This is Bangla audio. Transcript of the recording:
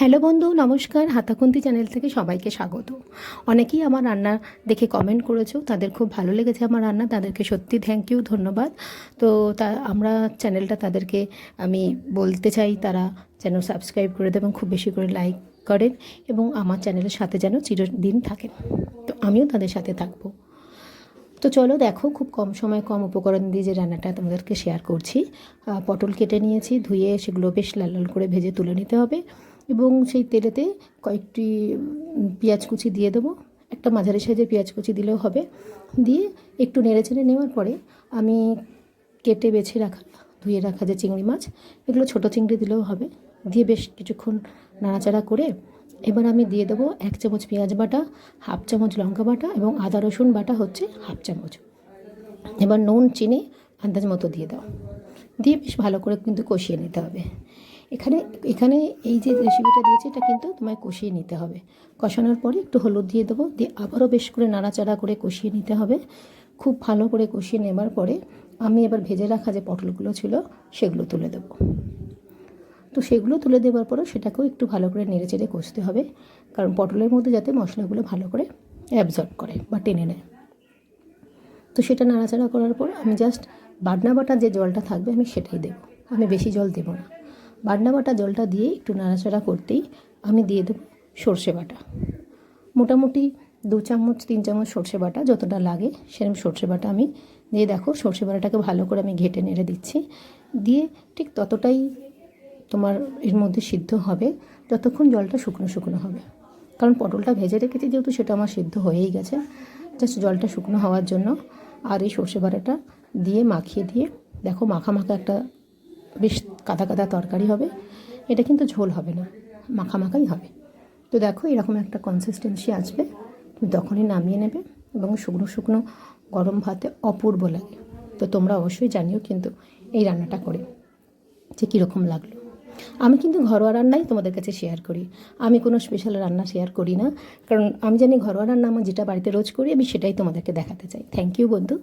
হ্যালো বন্ধু, নমস্কার। হাতাকুন্তি চ্যানেল থেকে সবাইকে স্বাগত। অনেকেই আমার রান্না দেখে কমেন্ট করেছ, তাদের খুব ভালো লেগেছে আমার রান্না, তাদেরকে সত্যি থ্যাংক ইউ ধন্যবাদ। তো তা, আমরা চ্যানেলটা তাদেরকে আমি বলতে চাই, তারা যেন সাবস্ক্রাইব করে দেবেন খুব বেশি করে লাইক করেন এবং আমার চ্যানেলের সাথে যেন চিরদিন থাকেন। তো আমিও তাদের সাথে থাকব। তো চলো দেখো, খুব কম সময় কম উপকরণ দিয়ে যে রান্নাটা তোমাদেরকে শেয়ার করছি। পটল কেটে নিয়েছি, ধুয়ে সেগুলো বেশ লাল লাল করে ভেজে তুলে নিতে হবে। এবং সেই তেলেতে কয়েকটি পেঁয়াজ কুচি দিয়ে দেবো। একটা মাঝারি সাইজের পেঁয়াজ কুচি দিলেও হবে। দিয়ে একটু নেড়ে চেড়ে নেওয়ার পরে আমি কেটে বেছে রাখা, ধুয়ে রাখা যে চিংড়ি মাছ, এগুলো ছোটো চিংড়ি দিলেও হবে। দিয়ে বেশ কিছুক্ষণ নাড়াচাড়া করে এবার আমি দিয়ে দেবো এক চামচ পেঁয়াজ বাটা, হাফ চামচ লঙ্কা বাটা এবং আদা রসুন বাটা হচ্ছে হাফ চামচ। এবার নুন, চিনি, আন্দাজ মতো দিয়ে দাও। দিয়ে বেশ ভালো করে কিন্তু কষিয়ে নিতে হবে। এখানে এখানে এই যে রেসিপিটা দিয়েছে, এটা কিন্তু তোমায় কষিয়ে নিতে হবে। কষানোর পরে একটু হলুদ দিয়ে দেবো, দিয়ে আবারও বেশ করে নাড়াচাড়া করে কষিয়ে নিতে হবে। খুব ভালো করে কষিয়ে নেবার পরে আমি এবার ভেজে রাখা যে পটলগুলো ছিল, সেগুলো তুলে দেবো। তো সেগুলো তুলে দেওয়ার পরও সেটাকেও একটু ভালো করে নেড়ে চেড়ে কষতে হবে, কারণ পটলের মধ্যে যাতে মশলাগুলো ভালো করে অ্যাবজর্ব করে বা টেনে নেয়। তো সেটা নাড়াচাড়া করার পর আমি জাস্ট বাটনা বাটা যে জলটা থাকবে আমি সেটাই দেবো। আমি বেশি জল দেবো না। বাটনা বাটা জলটা দিয়ে একটু নাড়াচাড়া করতেই আমি দিয়ে দেবো সর্ষে বাটা। মোটামুটি দু চামচ, তিন চামচ সর্ষে বাটা যতটা লাগে সেরকম সর্ষে বাটা আমি দিয়ে দেখো সর্ষে বাটাটাকে ভালো করে আমি ঘেটে নেড়ে দিচ্ছি। দিয়ে ঠিক ততটাই তোমার এর মধ্যে সিদ্ধ হবে যতক্ষণ জলটা শুকনো শুকনো হবে। কারণ পটলটা ভেজে রেখেছি যেহেতু সেটা আমার সিদ্ধ হয়েই গেছে। জাস্ট জলটা শুকনো হওয়ার জন্য আর এই সর্ষে বাটাটা দিয়ে মাখিয়ে দিয়ে, দেখো মাখা মাখা একটা বেশ কাদা কাদা তরকারি হবে। এটা কিন্তু ঝোল হবে না মাখা মাখাই হবে। তো দেখো এরকম একটা কনসিস্টেন্সি আসবে, তুমি তখনই নামিয়ে নেবে এবং শুকনো শুকনো গরম ভাতে অপূর্ব লাগে। তো তোমরা অবশ্যই জানিও কিন্তু এই রান্নাটা করে যে কীরকম লাগল। আমি কিন্তু ঘরোয়া রান্নাই তোমাদের কাছে শেয়ার করি। আমি কোনো স্পেশাল রান্না শেয়ার করি না। কারণ আমি জানি ঘরোয়া রান্না আমার যেটা বাড়িতে রোজ করি, আমি সেটাই তোমাদেরকে দেখাতে চাই। থ্যাংক ইউ বন্ধু।